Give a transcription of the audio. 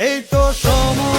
এই তো সময়